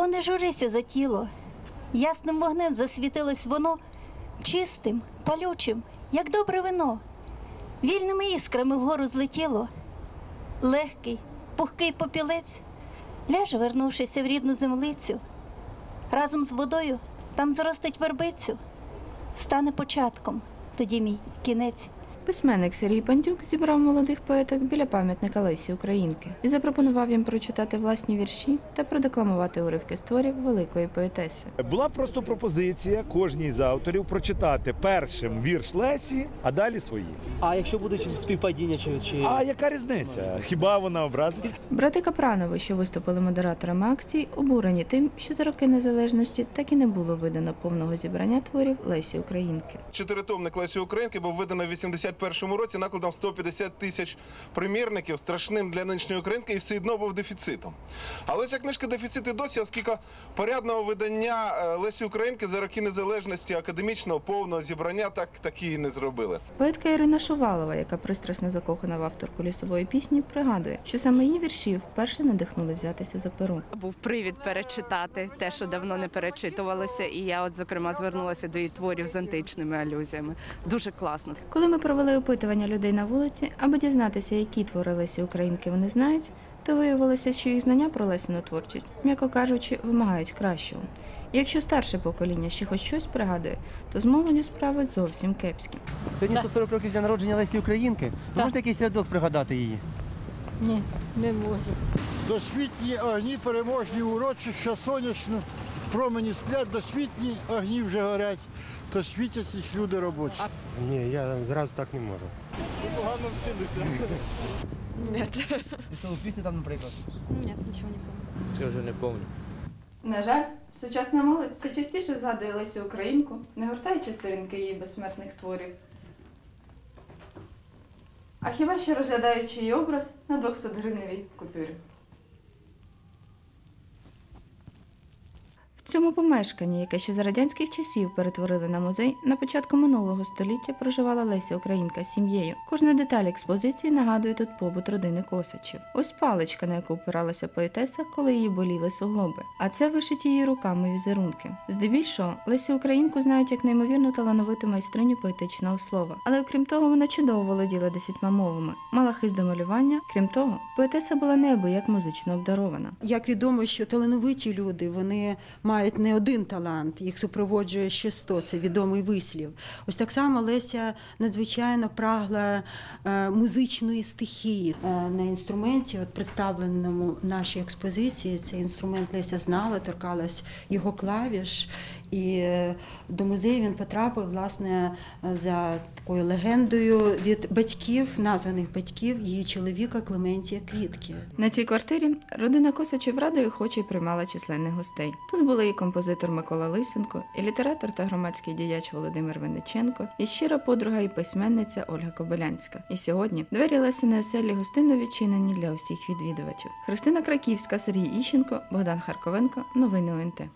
О, не журися за тіло. Ясним вогнем засвітилось воно чистим, палючим, як добре вино. Вільними іскрами вгору злетіло. Легкий, пухкий попілець ляже, вернувшися в рідну землицю. Разом з водою там зростить вербицю. Стане початком, тоді мій кінець. Письменник Сергій Пандюк зібрав молодих поеток біля пам'ятника Лесі Українки і запропонував їм прочитати власні вірші та продекламувати уривки з творів великої поетеси. Була просто пропозиція кожній з авторів прочитати першим вірш Лесі, а далі свої. А якщо будуть співпадіння чи, чи... А яка різниця? Хіба вона образиться? Брати Капранови, що виступили модераторами акції, обурені тим, що за роки незалежності так і не було видано повного зібрання творів Лесі Українки. Чотиритомник Лесі Українки був видано в 81-му році накладом 150 тисяч примірників, страшним для нинішньої українки, і все одно був дефіцитом. Але ця книжка дефіцит і досі, оскільки порядного видання е, Лесі Українки за роки незалежності академічного повного зібрання так, так і не зробили. Поетка Ірина Шувалова, яка пристрасно закохана в авторку лісової пісні, пригадує, що саме її вірші вперше надихнули взятися за перу. Був привід перечитати те, що давно не перечитувалося, і я, от зокрема, звернулася до її творів з античними алюзіями. Дуже класно. Коли ми провели опитування людей на вулиці, аби дізнатися, які твори Лесі Українки вони знають, то виявилося, що їх знання про Лесину творчість, м'яко кажучи, вимагають кращого. І якщо старше покоління ще хоч щось пригадує, то з молоддю справи зовсім кепські. Сьогодні 140 років дня народження Лесі Українки. Ви можете якийсь рядок пригадати її? Ні, не можу. Досвітні огні переможні урочища сонячно, промені сплять, досвітні огні вже горять, то світять їх люди робочі. Ні, я зразу так не можу. Лісову пісню там, наприклад. Ні, нічого не пам'ятаю. Це вже не пам'ятаю. На жаль, сучасна молодь все частіше згадує Лесю Українку, не гортаючи сторінки її безсмертних творів. А хіба що розглядаючи її образ на 200 гривневій купюрі. Цьому помешканні, яке ще за радянських часів перетворили на музей, на початку минулого століття проживала Леся Українка з сім'єю. Кожна деталь експозиції нагадує тут побут родини Косачів. Ось паличка, на яку опиралася поетеса, коли її боліли суглоби. А це вишиті її руками візерунки. Здебільшого Лесю Українку знають як неймовірно талановиту майстриню поетичного слова. Але окрім того, вона чудово володіла десятьма мовами, мала хист до малювання. Крім того, поетеса була неабияк музично обдарована. Як відомо, що талановиті люди вони мають не один талант, їх супроводжує ще сто. Це відомий вислів. Ось так само Леся надзвичайно прагла е, музичної стихії Е, на інструменті, от представленому в нашій експозиції. Цей інструмент Леся знала, торкалась його клавіш. І е, до музею він потрапив власне за такою легендою від батьків, названих батьків її чоловіка Клементія Квітки. На цій квартирі родина Косачів радо і охоче приймала численних гостей. Тут були і композитор Микола Лисенко, і літератор та громадський діяч Володимир Винниченко, і щира подруга і письменниця Ольга Кобилянська. І сьогодні двері Лесіної оселі гостинно відчинені для усіх відвідувачів. Христина Краківська, Сергій Іщенко, Богдан Харковенко. Новини ОНТ.